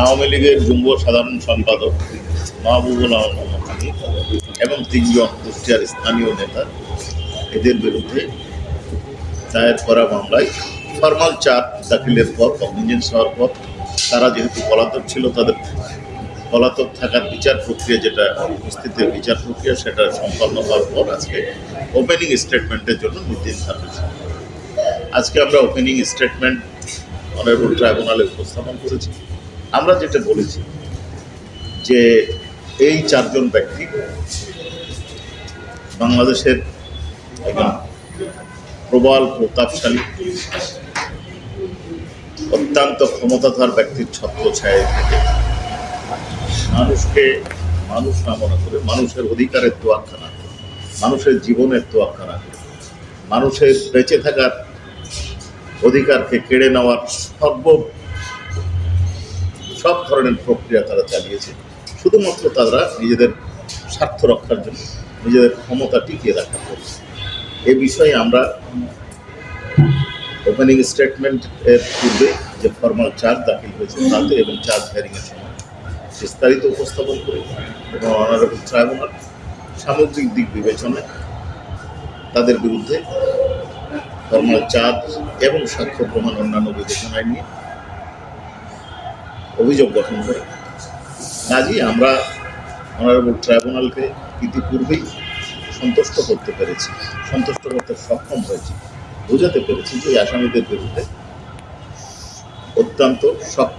আওয়ামী লীগের যুগ্ম সাধারণ সম্পাদক মাহবুবুল আলম এবং তিনজন কুষ্টিয়ার স্থানীয় নেতা এদের বিরুদ্ধে দায়ের করা মামলায় ফরমাল চাপ দাখিলের পর কগনিজেন্স হওয়ার পর তারা যেহেতু পলাতক ছিল, তাদের পলাতক থাকার বিচার প্রক্রিয়া যেটা উপস্থিতের বিচার প্রক্রিয়া সেটা সম্পন্ন হওয়ার পর আজকে ওপেনিং স্টেটমেন্টের জন্য নির্দেশ হয়েছে আজকে আমরা ওপেনিং স্টেটমেন্ট অনারেবল ট্রাইব্যুনালে উপস্থাপন করেছি। আমরা যেটা বলেছি যে এই চারজন ব্যক্তি বাংলাদেশের প্রবল প্রতাপশালী, অত্যন্ত ক্ষমতাধর ব্যক্তির ছত্র ছায় থেকে মানুষকে মানুষ না মনে করে, মানুষের অধিকারের তোয়াক্কা না করে, মানুষের জীবনের তোয়াক্কা না করে, মানুষের বেঁচে থাকার অধিকারকে কেড়ে নেওয়ার সর্ব সব ধরনের প্রক্রিয়া তারা চালিয়েছে। শুধুমাত্র তারা নিজেদের স্বার্থ রক্ষার জন্য, নিজেদের ক্ষমতা টিকিয়ে রাখার জন্য। এ বিষয়ে আমরা ওপেনিং স্টেটমেন্ট এর পূর্বে যে ফর্মাল চার্জ দাখিল হয়েছে তাতে এবং চার্জ হিয়ারিংয়ের সময় বিস্তারিত উপস্থাপন করে এবং অনারেবল ট্রাইব্যুনাল সামগ্রিক দিক বিবেচনায় তাদের বিরুদ্ধে ফর্মাল চার্জ এবং সাক্ষ্য প্রমাণ অন্যান্য বিবেচনায় নিয়ে অভিযোগ গঠন করে। কাজেই আমরা অনারেবল ট্রাইব্যুনালকে ইতিপূর্বেই সন্তুষ্ট করতে পেরেছি, সন্তুষ্ট করতে সক্ষম হয়েছি। বোঝাতে পেরেছি যে আসামিদের বিরুদ্ধে অত্যন্ত শক্ত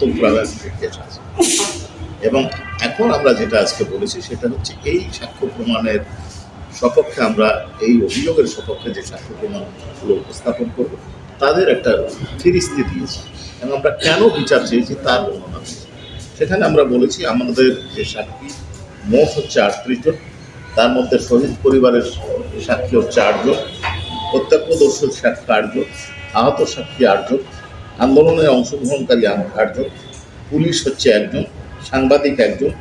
কেস আছে। এবং এখন আমরা যেটা আজকে বলেছি সেটা হচ্ছে এই সাক্ষ্য প্রমাণের সপক্ষে আমরা, এই অভিযোগের সপক্ষে যে সাক্ষ্য প্রমাণগুলো উপস্থাপন করব তাদের একটা ফিরিস্তি দিয়েছি। এবং আমরা কেন বিচার চেয়েছি তার বর্ণনা সেখানে আমরা বলেছি, আমাদের যে সাক্ষী, মোট হচ্ছে আটত্রিশ জন। তার মধ্যে শহীদ পরিবারের সাক্ষী হচ্ছে আটজন প্রত্যক্ষদর্শী সাক্ষী আটজন আহত সাক্ষী আটজন আন্দোলনে অংশগ্রহণকারী আটজন পুলিশ হচ্ছে একজন। সাংবাদিক একজন।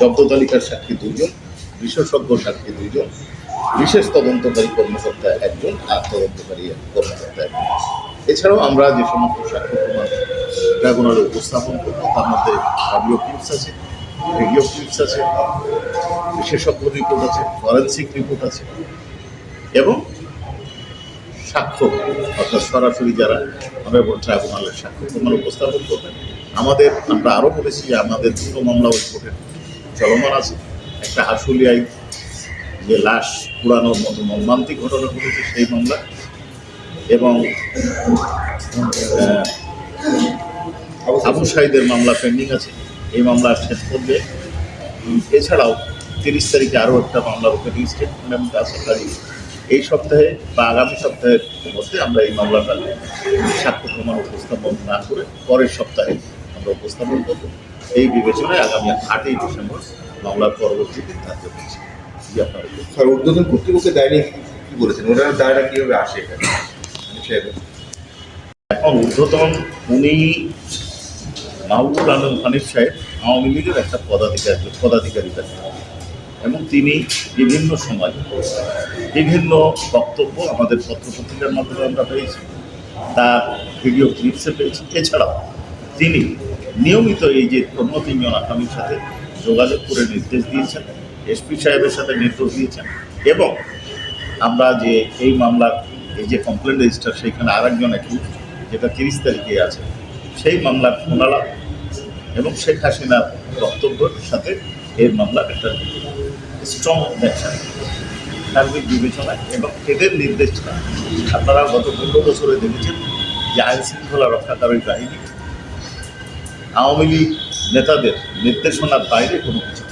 জব্দ তালিকার সাক্ষী দুজন বিশেষজ্ঞ সাক্ষী দুজন বিশেষ তদন্তকারী কর্মকর্তা একজন। আর তদন্তকারী কর্মকর্তা একজন। এছাড়াও আমরা যে সমস্ত সাক্ষ্য প্রমাণ ট্রাইব্যুনালে উপস্থাপন করব, তার মধ্যে অডিও ক্লিপস আছে ভিডিও ক্লিপস আছে, বিশেষজ্ঞ রিপোর্ট আছে ফরেন্সিক রিপোর্ট আছে, এবং সাক্ষ্য, অর্থাৎ সরাসরি যারা আমরা ট্রাইব্যুনালের সাক্ষ্য প্রমাণ উপস্থাপন করবেন। আমাদের, আমরা আরও বলেছি যে আমাদের দুটো মামলা ওই চলমান আছে। একটা আশুলিয়ায় যে লাশ পুরানোর মতো মর্মান্তিক ঘটনা ঘটেছে, সেই মামলা এবং আবু সাইদের মামলা পেন্ডিং আছে। এই মামলা শেষ করবে। এছাড়াও তিরিশ তারিখে আরও একটা মামলার ওপেনিং স্টেটমেন্ট আশা এই সপ্তাহে বা আগামী সপ্তাহের মধ্যে আমরা এই মামলাটা সাক্ষ্য প্রমাণ উপস্থাপন না করে পরের সপ্তাহে আমরা উপস্থাপন করব। এই বিবেচনায় আগামী আটই ডিসেম্বর মামলার পরবর্তী ধার্য করছি আপনার স্যার উদ্বোধন কর্তৃপক্ষের কি বলেছেন? ওনার দায়টা কীভাবে আসে এখানে? এখন ঊর্ধ্বতন উনি মাহবুবুল আলম হানিফ সাহেব, আওয়ামী লীগের একটা পদাধিকারী পদাধিকারী ব্যক্তি এবং তিনি বিভিন্ন সময় বিভিন্ন বক্তব্য আমাদের পত্রপত্রিকার মাধ্যমে আমরা পেয়েছি তার ভিডিও ক্লিপসে পেয়েছি। এছাড়াও তিনি নিয়মিত এই যে অন্য তিনজন আসামির সাথে যোগাযোগ করে নির্দেশ দিয়েছেন, এসপি সাহেবের সাথে নির্দেশ দিয়েছেন এবং আমরা যে এই মামলার এই যে কমপ্লেন রেজিস্টার সেইখানে আরেকজন একটু, যেটা তিরিশ তারিখে আছে, সেই মামলার ফোনালাপ এবং শেখ হাসিনার বক্তব্যের সাথে এর মামলার একটা স্ট্রং দেখছেন সার্বিক বিবেচনায় এবং এদের নির্দেশটা আপনারা গত পনেরো বছরে দেখেছেন যে আইন শৃঙ্খলা রক্ষাকারী বাহিনী আওয়ামী লীগ নেতাদের নির্দেশনার বাইরে কোনো কিছু